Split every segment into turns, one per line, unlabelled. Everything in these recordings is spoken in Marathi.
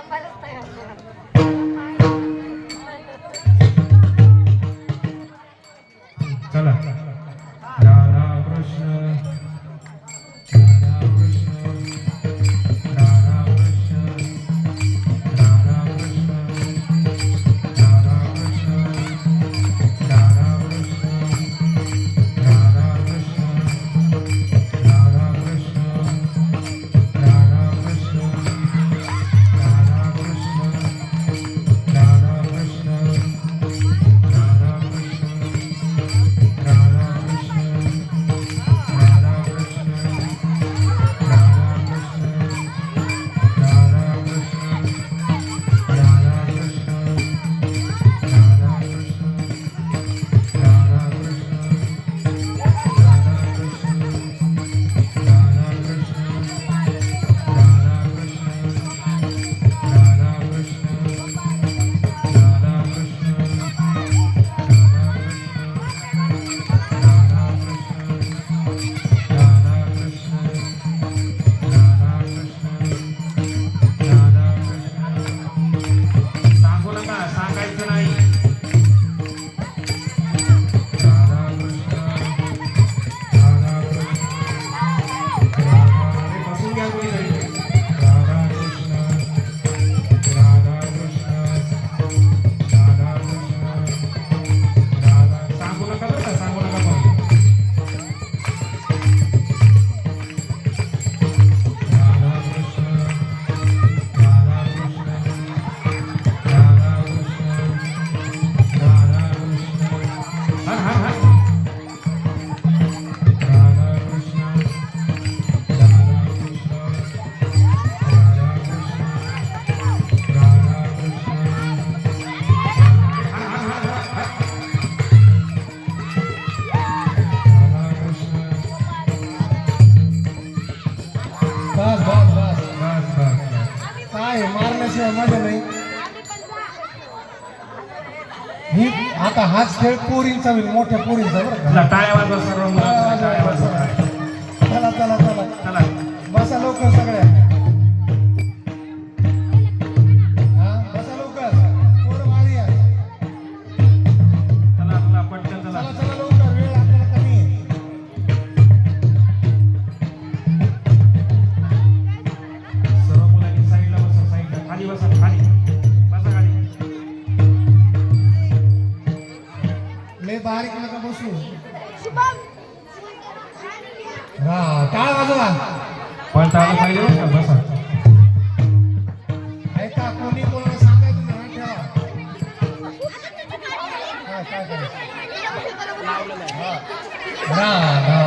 Kapalas tayo. बस बस
बस. बस बस
काय मारण्याशिवाय मजा नाही. ही आता हाच खेळ पोरींचा होईल मोठ्या पोरींचा बरं का.
चला टाळ्या वाजवा सर्व मुलांना टाळ्या वाजवा.
चला चला चला.
चला.
बसा लवकर सगळ्या. टाळ वाजवा.
पळता आलं पाहिजे बरं का बसा.
ऐका कोणी कोणाला सांगायचं ठेवा. काय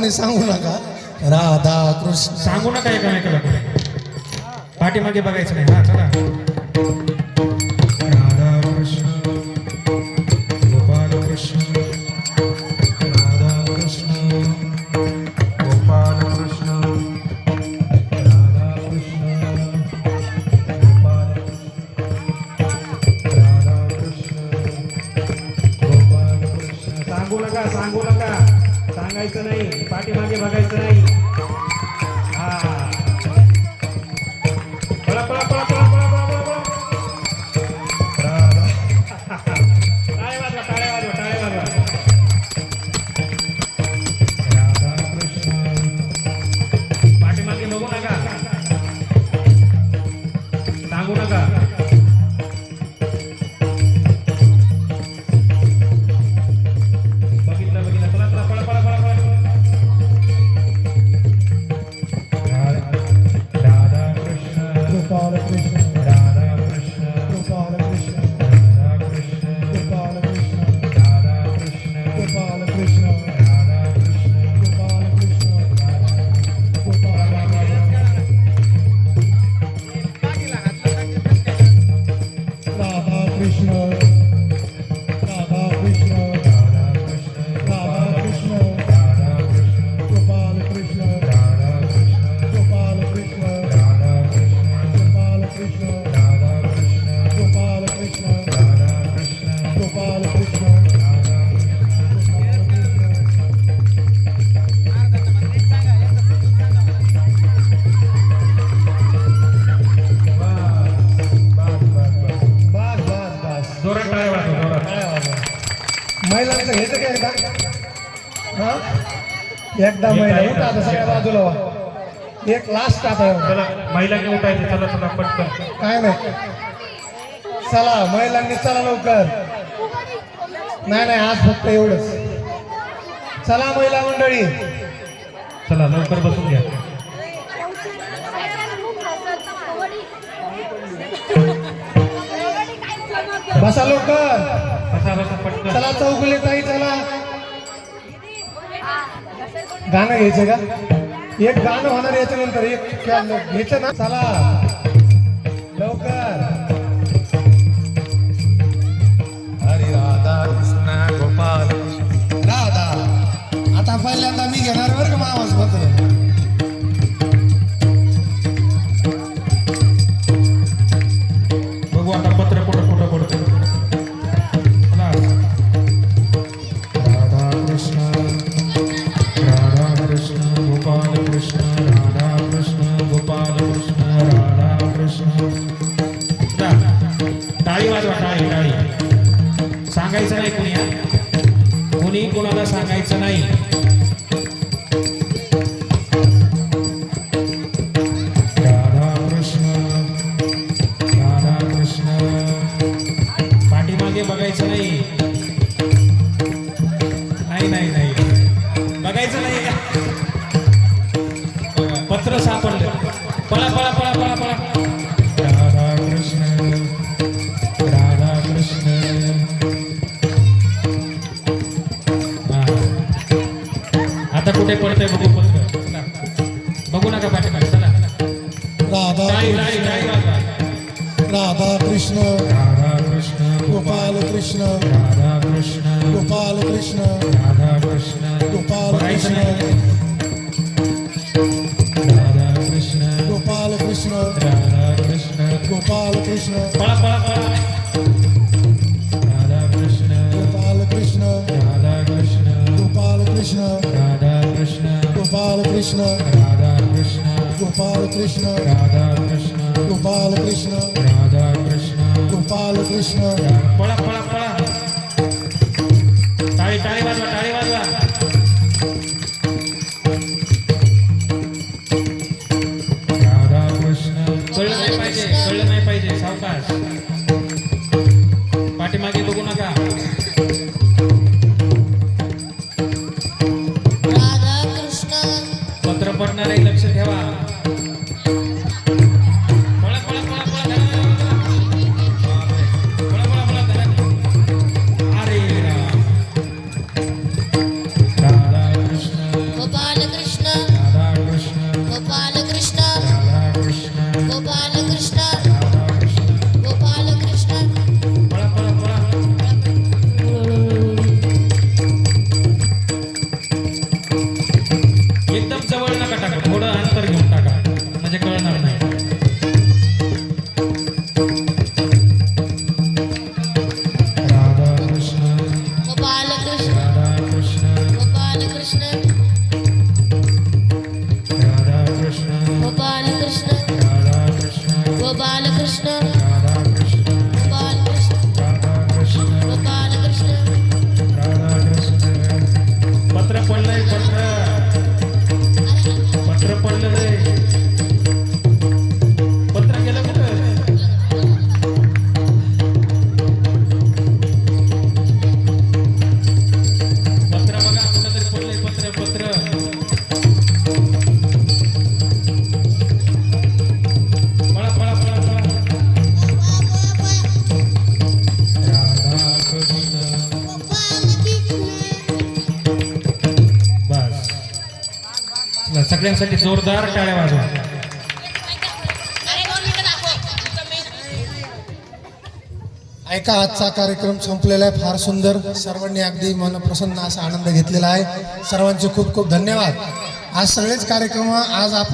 कोणी
सांगू नका. राधा कृष्ण.
सांगू नका एकामेकाला पाठीमागे बघायचं नाही. हा चला. राधा कृष्ण गोपाल कृष्ण राधा कृष्ण गोपाल कृष्ण राधा कृष्ण गोपाल राधा कृष्ण गोपाल कृष्ण. सांगू नका सांगू नका. बघायचं नाही. पाठीमागे बघायचं नाही.
महिलांचं घ्यायचं काय एकदा हा? एकदा महिला उठा आता सगळ्या बाजूला एक लास्ट आता.
चला महिलांनी उठायचे चला चला पटकन.
काय नाही. चला महिलांनी चला लवकर. नाही नाही आज फक्त एवढंच. चला महिला मंडळी.
चला लवकर बसून घ्या.
बसा लवकर.
बसा बसा पटकन.
चला चौगुले ताई चला. गाणं घ्यायचं का? एक गाणं होणार याच्यानंतर एक घ्यायचं ना? चला.
सांगायचं नाही कुणी हा. कुणी कोणाला सांगायचं नाही आता कुठे पडतंय बघू पत्र. चला. बघू नका पाठीमागे चला.
राधा
वाजवा.
राधा कृष्ण.
राधा कृष्ण.
गोपाल कृष्ण.
राधा कृष्ण.
गोपाल कृष्ण.
राधा कृष्ण.
गोपाल कृष्ण.
राधा कृष्ण.
गोपाल कृष्ण.
राधा कृष्ण.
गोपाल कृष्ण.
ગોપાલ કૃષ્ણ રાધા કૃષ્ણ ગોપાલ કૃષ્ણ રાધા કૃષ્ણ ગોપાલ કૃષ્ણ પળા પળા પળા તાળી તાળી વાજવા તાળી વાજવા सगळ्यांसाठी जोरदार टाळ्या वाजवा.
ऐका आजचा कार्यक्रम संपलेला आहे. फार सुंदर. सर्वांनी अगदी मन प्रसन्न असा आनंद घेतलेला आहे. सर्वांचे खूप खूप धन्यवाद. आज सगळेच कार्यक्रम आज आप